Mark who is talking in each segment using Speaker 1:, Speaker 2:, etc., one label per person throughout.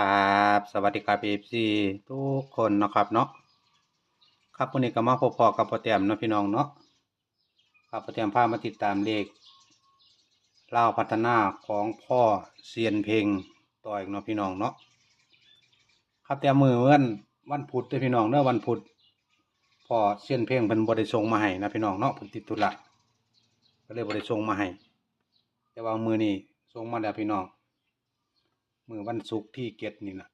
Speaker 1: ครับสวัสดีครับ FC ทุกคนนะครับเนาะครับวันนี้ก็มาพบพอกับพ่อแต้มเนาะพี่น้องเนาะครับพ่อแต้มพามาติดตามเลขเล่าพัฒนาของพ่อเซียนเพลงต่ออีกเนาะพี่น้องเนาะครับแต่มือวันวันพุธเด้อพี่น้องเนาะวันพุธพ่อเซียนเพลงเพิ่นบ่ได้ส่งมาให้นะพี่น้องเนาะเพิ่นติดธุระก็เลยบ่ได้ส่งมาให้แต่ว่ามือนี้ส่งมาแล้วพี่น้อง มือวันศุกร์ที่เก็ดนี่นะ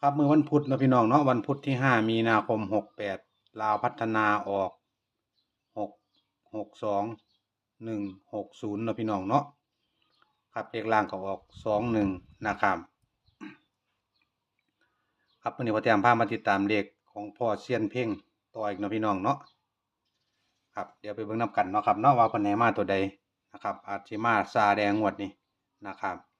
Speaker 1: ครับมือวันพุธนะพี่น้องเนาะวันพุธที่ห้ามีนาคมหกแปดลาวพัฒนาออกหกหกสองหนึ่งหกศูนย์นะพี่น้องเนาะครับเลขล่างก็ออกสองหนึ่งนะครับครับวันนี้พอเตรียมพามาติดตามเลขของพ่อเซียนเพ่งต่ออีกนะพี่น้องเนาะครับเดี๋ยวไปเบิ่งนํกันเนาะครับเนาะว่าพิ่นให้มาตัวใด นะครับอาจสิมาซาแดงงวดนี้นะครับครับ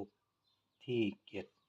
Speaker 1: ุขที่เกียรติครับ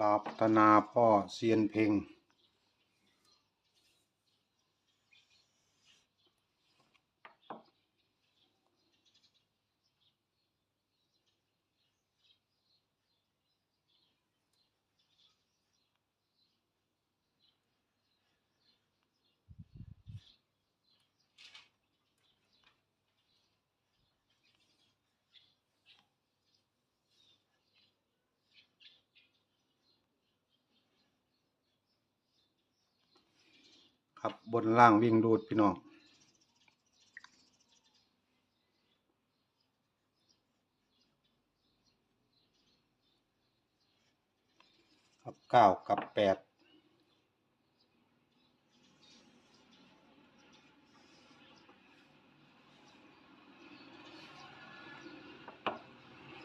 Speaker 1: ลาวพัฒนาพ่อเซียนเพ่ง ครับบนล่างวิ่งรูดพี่น้องครับเก้ากับแปด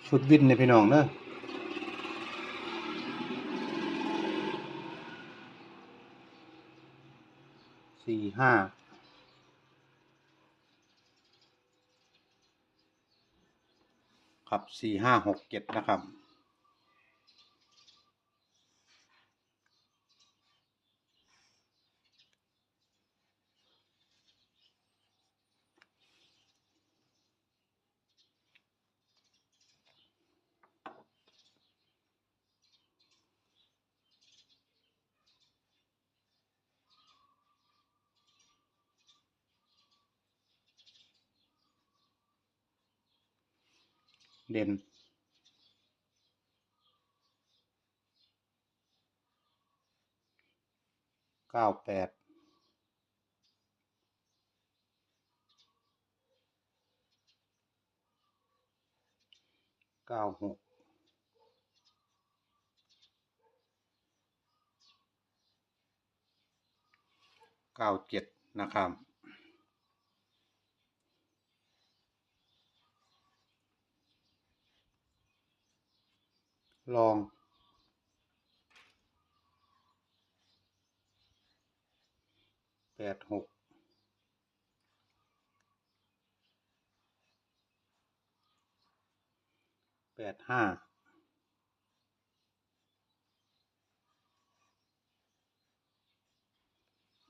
Speaker 1: ชุดวินเนี่ยพี่น้องเนอะสี่ ห้าครับสี่ห้าหกเจ็ดนะครับ เด่น เก้าแปด เก้าหกเก้าเจ็ดนะครับ ลอง แปดหก แปดห้า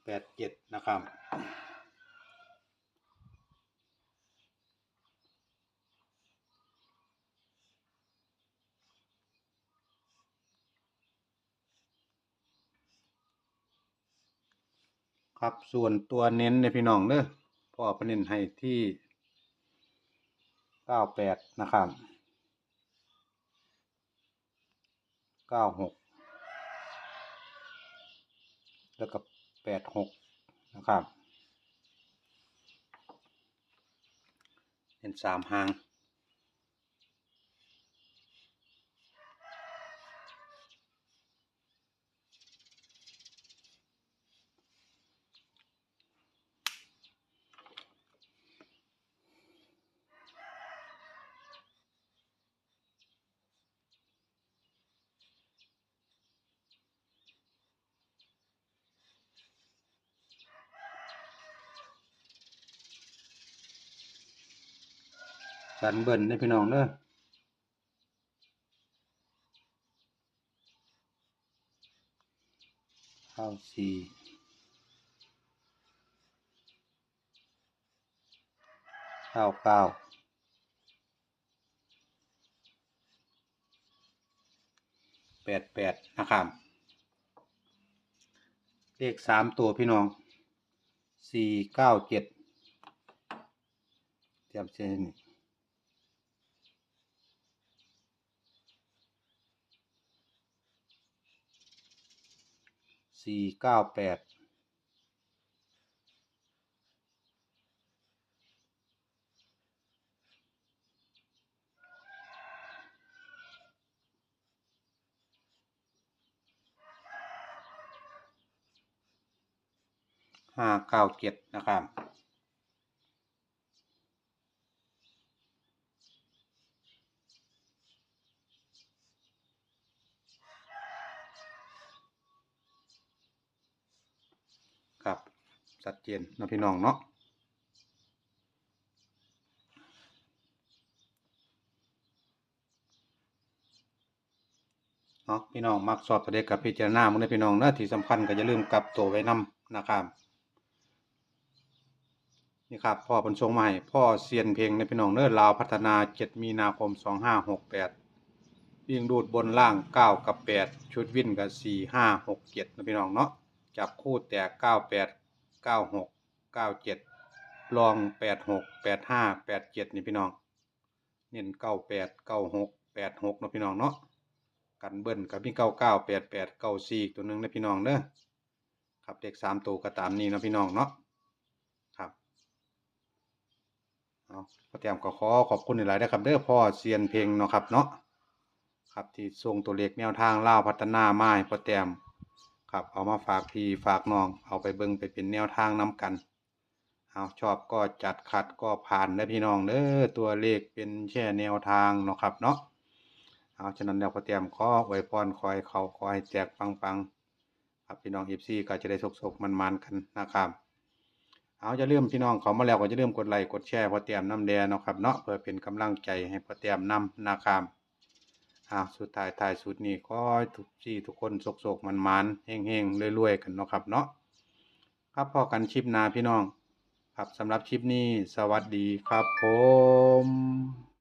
Speaker 1: แปดเจ็ดนะครับ ครับส่วนตัวเน้นในพี่น้องเด้อพ่อพเน้นให้ที่เก้าแปดนะครับเก้าหกแล้วก็แปดหกนะครับ เป็นสามหาง กันเบิ่นในพี่น้องเด้อเข้าสี่เข้าเก้าแปดแปดนะครับเลขสามตัวพี่น้องสี่เก้าเจ็ดเตรียมเส้นนี่ สี่เก้าแปดห้าเก้าเจ็ดนะครับ ชัดเจนนาะพี่น้องเนาะเนาะพี่น้องมักสอบตัวเด็กกับพิจารณามึงได้อพี่น้องเนาะที่สำคัญก็อย่าลืมกลับตัวไว้นํนะครับนี่ครับพ่อเพันทรงมาให้พ่อเซียนเพลงในพี่น้องเน้อลาวพัฒนา7มีนาคม2568วิ่งดูดบนล่าง9กับ8ชุดวิ่นกับ4 5 6 7นะพี่น้องเนาะจับคู่แตก 98 96 97ลอง86 85 87นี่พี่น้อง เน้น98 96 86นะพี่น้องเนาะกันเบิ้ลกับมี99 88 94ตัวหนึงนะพี่น้องเด้อครับเด็ก3ตัวก็ตามนี้นะพี่น้องเนาะครับเอาพ่อแต้มก็ขอขอบคุณหลายๆนะครับเด้อพ่อเซียนเพลงเนาะครับเนาะครับที่ส่งตัวเลขแนวทางเล่าพัฒนาไม้พ่อแต้ม ครับ เอามาฝากพี่ฝากน้อง เอาไปเบิ่งไปเป็นแนวทางนํกัน เอาชอบก็จัดขัดก็ผ่านนะพี่น้องเด้อตัวเลขเป็นแค่แนวทางเนาะครับเนาะเอาฉะนั้นแล้วพอแต้มขอไว้พรคอยเขาขอให้แจกปังๆครับพี่น้อง FC ก็จะได้สกๆมันๆกันนะครับเอาจะเริ่มพี่น้องเขามาแล้วก็จะเริ่มกดไลค์กดแชร์พอเตรียมน้ำแดงเนาะครับเนาะเพื่อเป็นกำลังใจให้พอเตรียมนำนะครับ อะสุดท้ายท้ายสุดนี้ก็ทุกที่ทุกคนโศกๆมันๆเฮงๆรวยๆกันเนาะครับเนาะครับพอกันชิปนาพี่น้อง ครับสำหรับชิปนี้สวัสดีครับผม